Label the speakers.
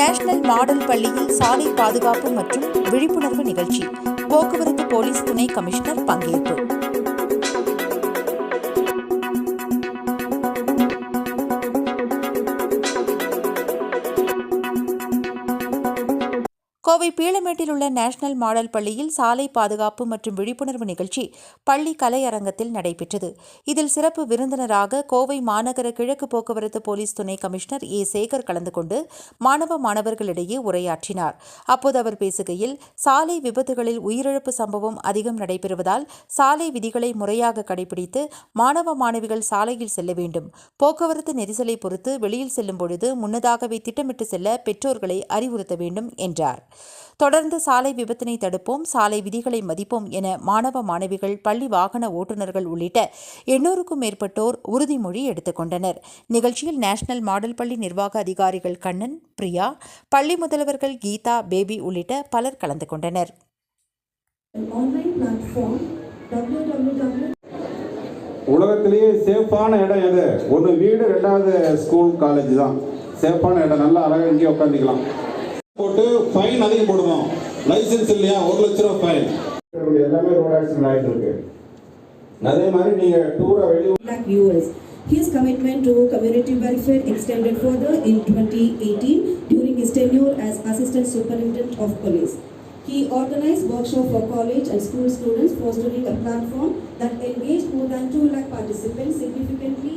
Speaker 1: National model பள்ளியில் சாலை பாதுகாப்பு மற்றும் விழிப்புணர்வு நிகழ்ச்சி. போக்குவரத்து போலீஸ் துணை கமிஷனர் பங்கேற்பு. கோவை பீளமேட்டில் உள்ள நேஷனல் மாடல் பள்ளியில் சாலை பாதுகாப்பு மற்றும் விழிப்புணர்வு நிகழ்ச்சி பள்ளி கலையரங்கத்தில் நடைபெற்றது. இதில் சிறப்பு விருந்தினராக கோவை மாநகர கிழக்கு போக்குவரத்து போலீஸ் துணை கமிஷனர் ஏ. சேகர் கலந்து கொண்டு மாணவ மாணவர்களிடையே உரையாற்றினார். அப்போது அவர் பேசுகையில் சாலை விபத்துகளில் உயிரிழப்பு சம்பவம் அதிகம் நடைபெறுவதால் சாலை விதிகளை முறையாக கடைபிடித்து மாணவ மாணவிகள் சாலையில் செல்ல வேண்டும். போக்குவரத்து நெரிசலை பொறுத்து வெளியில் செல்லும் பொழுது முன்னதாகவே திட்டமிட்டு செல்ல பெற்றோர்களை அறிவுறுத்த வேண்டும் என்றார். தொடர்ந்து சாலை விபத்தினை தடுப்போம் சாலை விதிகளை மதிப்போம் என மாணவ மாணவிகள் பள்ளி வாகன ஓட்டுநர்கள் உள்ளிட்ட எண்ணூறுக்கும் மேற்பட்டோர் உறுதிமொழி எடுத்துக்கொண்டனர் நிகழ்ச்சியில் நேஷனல் மாடல் பள்ளி நிர்வாக அதிகாரிகள் கண்ணன் பிரியா பள்ளி முதல்வர்கள் கீதா பேபி உள்ளிட்ட பலர் கலந்து கொண்டனர்.
Speaker 2: உலகத்திலேயே சேஃபான இடம் எது? ஒன்று வீடு ரெண்டாவது ஸ்கூல் காலேஜ் தான். சேஃபான இடம். நல்லா அழகாக இங்கேயே உட்காந்துக்கலாம் போட்டு ஃபைன் அதிகம் போடணும் லைசென்ஸ் இல்லையா ஒரு லட்ச ரூபா ஃபைன் எல்லாமே ரோட் ஆக்சிடென்ட் ஆகிட்டு இருக்கு அதே மாதிரி நீங்கள் டூரை வெளியூர்
Speaker 3: Black viewers. His commitment to community welfare extended further in 2018 during his tenure as Assistant Superintendent of Police. He organized workshops for college and school students, fostering a platform that engaged more than 2 lakh participants, significantly